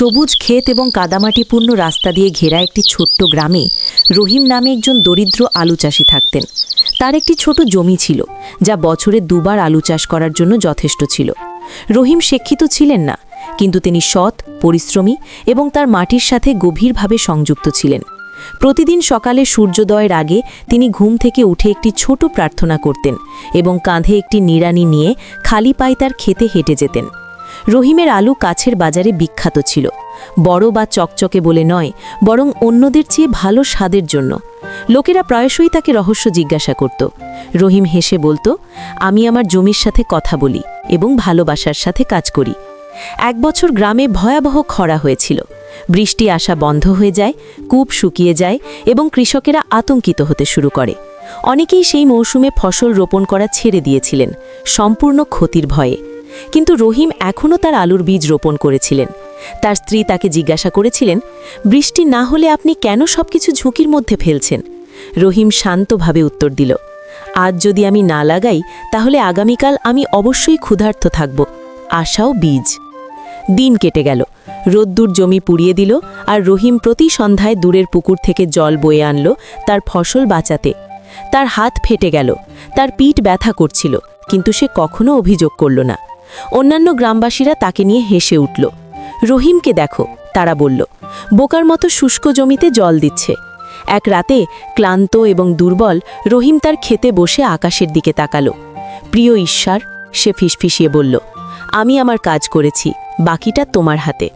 সবুজ ক্ষেত এবং কাদামাটিপূর্ণ রাস্তা দিয়ে ঘেরা একটি ছোট্ট গ্রামে রহিম নামে একজন দরিদ্র আলু চাষি থাকতেন। তার একটি ছোট জমি ছিল, যা বছরে দুবার আলু চাষ করার জন্য যথেষ্ট ছিল। রহিম শিক্ষিত ছিলেন না, কিন্তু তিনি সৎ, পরিশ্রমী এবং তার মাটির সাথে গভীরভাবে সংযুক্ত ছিলেন। প্রতিদিন সকালে সূর্যোদয়ের আগে তিনি ঘুম থেকে উঠে একটি ছোট প্রার্থনা করতেন এবং কাঁধে একটি নিড়ানি নিয়ে খালি পায়ে তার খেতে হেঁটে যেতেন। রহিমের আলু কাছের বাজারে বিখ্যাত ছিল। বড় বা চকচকে বলে নয়, বরং অন্যদের চেয়ে ভালো স্বাদের জন্য। লোকেরা প্রায়শই তাকে রহস্য জিজ্ঞাসা করত। রহিম হেসে বলতো, আমি আমার জমির সাথে কথা বলি এবং ভালোবাসার সাথে কাজ করি। এক বছর গ্রামে ভয়াবহ খরা হয়েছিল। বৃষ্টি আসা বন্ধ হয়ে যায়, কূপ শুকিয়ে যায় এবং কৃষকেরা আতঙ্কিত হতে শুরু করে। অনেকেই সেই মৌসুমে ফসল রোপণ করা ছেড়ে দিয়েছিলেন, সম্পূর্ণ ক্ষতির ভয়ে। কিন্তু রহিম এখনও তার আলুর বীজ রোপণ করেছিলেন। তার স্ত্রী তাকে জিজ্ঞাসা করেছিলেন, বৃষ্টি না হলে আপনি কেন সবকিছু ঝুঁকির মধ্যে ফেলছেন? রহিম শান্তভাবে উত্তর দিল, আজ যদি আমি না লাগাই, তাহলে আগামীকাল আমি অবশ্যই ক্ষুধার্ত থাকব। আশাও বীজ। দিন কেটে গেল, রোদ্দুর জমি পুড়িয়ে দিল আর রহিম প্রতি সন্ধ্যায় দূরের পুকুর থেকে জল বয়ে আনল তার ফসল বাঁচাতে। তার হাত ফেটে গেল, তার পিঠ ব্যথা করছিল, কিন্তু সে কখনো অভিযোগ করল না। অন্যান্য গ্রামবাসীরা তাকে নিয়ে হেসে উঠল। রহিমকে দেখো, তারা বলল, বোকার মতো শুষ্ক জমিতে জল দিচ্ছে। এক রাতে ক্লান্ত এবং দুর্বল রহিম তার খেতে বসে আকাশের দিকে তাকালো। প্রিয় ঈশ্বর, সে ফিসফিসিয়ে বলল, আমি আমার কাজ করেছি, বাকিটা তোমার হাতে।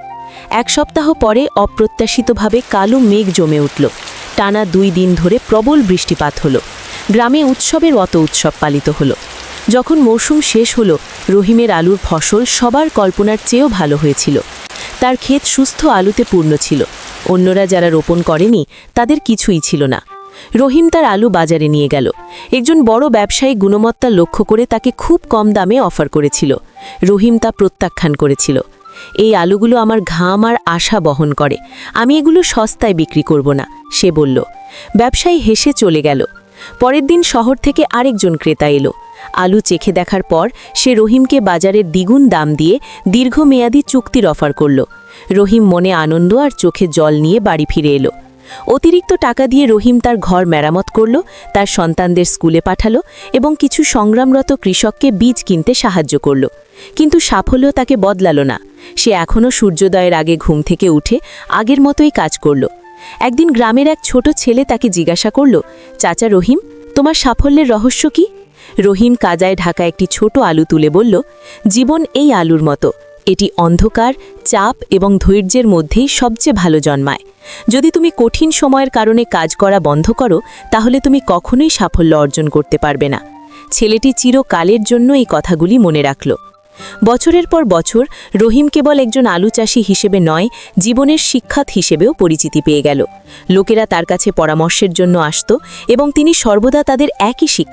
এক সপ্তাহ পরে অপ্রত্যাশিতভাবে কালো মেঘ জমে উঠল। টানা দুই দিন ধরে প্রবল বৃষ্টিপাত হলো। গ্রামে উৎসবের অত উৎসব পালিত হলো। যখন মৌসুম শেষ হলো, রহিমের আলুর ফসল সবার কল্পনার চেয়েও ভালো হয়েছিল। তার ক্ষেত সুস্থ আলুতে পূর্ণ ছিল। অন্যরা যারা রোপণ করেনি, তাদের কিছুই ছিল না। রহিম তার আলু বাজারে নিয়ে গেল। একজন বড় ব্যবসায়ী গুণমত্তা লক্ষ্য করে তাকে খুব কম দামে অফার করেছিল। রহিম তা প্রত্যাখ্যান করেছিল। এই আলুগুলো আমার ঘাম আর আশা বহন করে। আমি এগুলো সস্তায় বিক্রি করব না, সে বলল। ব্যবসায়ী হেসে চলে গেল। পরের দিন শহর থেকে আরেকজন ক্রেতা এলো। আলু চেখে দেখার পর সে রহিমকে বাজারের দ্বিগুণ দাম দিয়ে দীর্ঘমেয়াদী চুক্তির অফার করল। রহিম মনে আনন্দ আর চোখে জল নিয়ে বাড়ি ফিরে এলো। অতিরিক্ত টাকা দিয়ে রহিম তার ঘর মেরামত করল, তার সন্তানদের স্কুলে পাঠালো এবং কিছু সংগ্রামরত কৃষককে বীজ কিনতে সাহায্য করল। কিন্তু সাফল্য তাকে বদলালো না। সে এখনও সূর্যোদয়ের আগে ঘুম থেকে উঠে আগের মতোই কাজ করল। একদিন গ্রামের এক ছোট ছেলে তাকে জিজ্ঞাসা করল, চাচা রহিম, তোমার সাফল্যের রহস্য কি? রহিম কাজায় ঢাকা একটি ছোট আলু তুলে বলল, জীবন এই আলুর মতো। এটি অন্ধকার, চাপ এবং ধৈর্যের মধ্যেই সবচেয়ে ভালো জন্মায়। যদি তুমি কঠিন সময়ের কারণে কাজ করা বন্ধ করো, তাহলে তুমি কখনোই সাফল্য অর্জন করতে পারবে না। ছেলেটি চিরকালের জন্য এই কথাগুলি মনে রাখল। বছরের পর বছর রহিম কেবল একজন আলু চাষি হিসেবে নয়, জীবনের শিক্ষাত হিসেবেও পরিচিতি পেয়ে গেল। লোকেরা তার কাছে পরামর্শের জন্য আসত এবং তিনি সর্বদা তাদের একই শিক্ষা